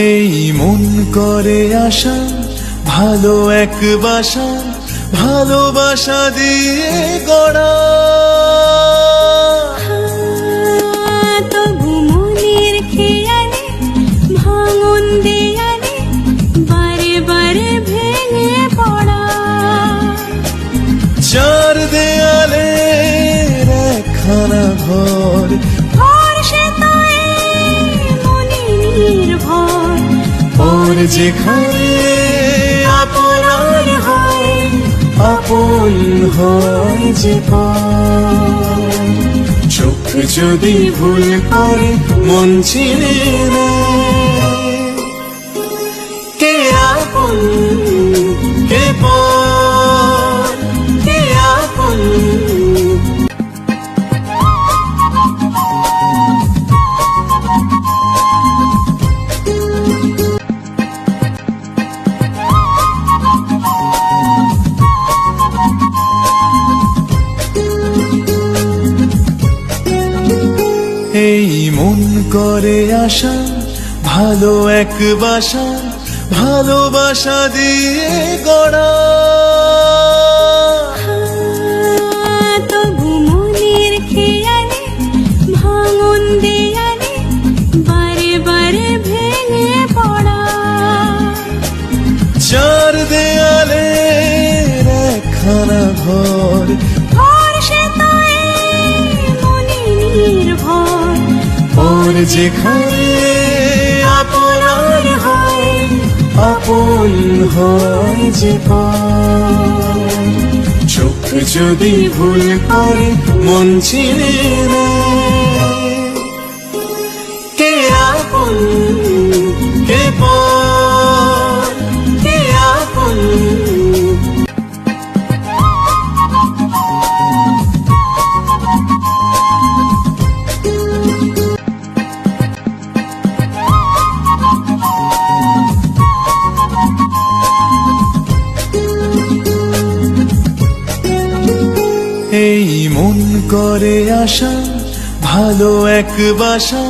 এই মন করে আসা ভালো এক বাসা ভালোবাসা দিয়ে গড়া। যেখানে আপনার হয় আপন হয় যে। চোখ যদি ভুল করে মন চিনে কে আপন এই মন করে আসা ভালো এক বাসা ভালোবাসা দিয়ে গড়া। চার দেয়ালে একখানা ঘর ঘর যেখানে আপনার হয় আপন হয় যে চোখ যদি ভুল করে মন চিনে নেয়, করে আসা ভালো এক বাসা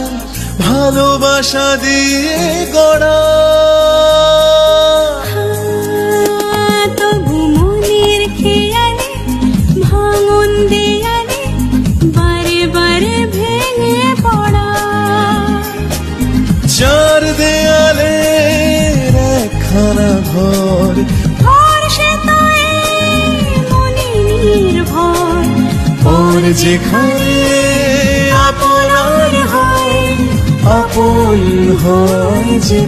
ভালোবাসা দিয়ে গড়া। যেখানে আপনার হয় আপন হয় যে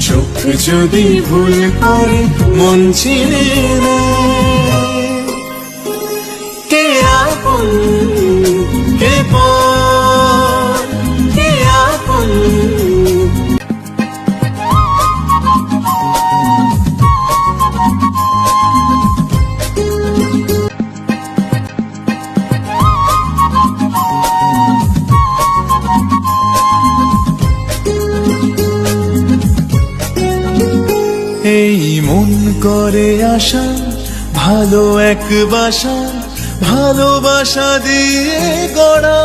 চোখ যদি ভুল করে মন চিনে নেয়, এই মন করে আসা ভালো এক বাসা ভালোবাসা দিয়ে গড়া।